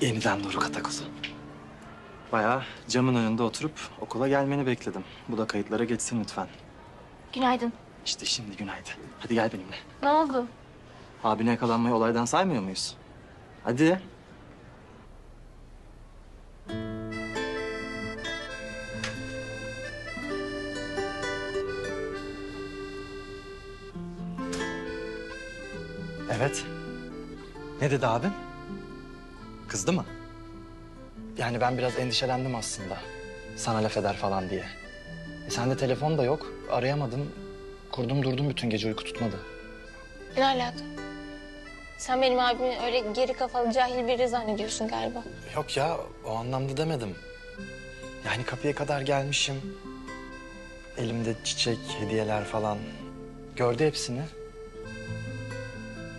Yeniden Doruk Atakuzu. Bayağı camın önünde oturup okula gelmeni bekledim. Bu da kayıtlara geçsin lütfen. Günaydın. İşte şimdi günaydın. Hadi gel benimle. Ne oldu? Abine yakalanmayı olaydan saymıyor muyuz? Hadi. Evet. Ne dedi abin? Kızdı mı? Yani ben biraz endişelendim aslında. Sana laf eder falan diye. E sende telefon da yok. Arayamadım. Kurdum durdum bütün gece uyku tutmadı. Ne alaka? Sen benim abimi öyle geri kafalı cahil biri zannediyorsun galiba. Yok ya o anlamda demedim. Yani kapıya kadar gelmişim. Elimde çiçek, hediyeler falan. Gördü hepsini.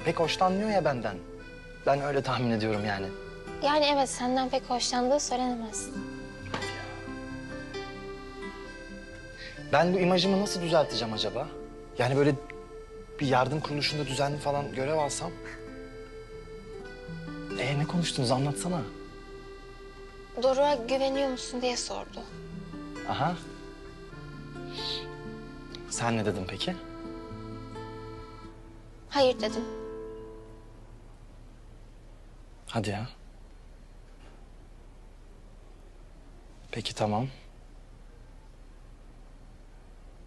Pek hoşlanmıyor ya benden. Ben öyle tahmin ediyorum yani. Yani evet senden pek hoşlandığı söylenemez. Ben bu imajımı nasıl düzelteceğim acaba? Yani böyle bir yardım kuruluşunda düzenli falan görev alsam. Ee ne konuştunuz anlatsana. Doruk'a güveniyor musun diye sordu. Aha. Sen ne dedin peki? Hayır dedim. Hadi ya. Peki tamam.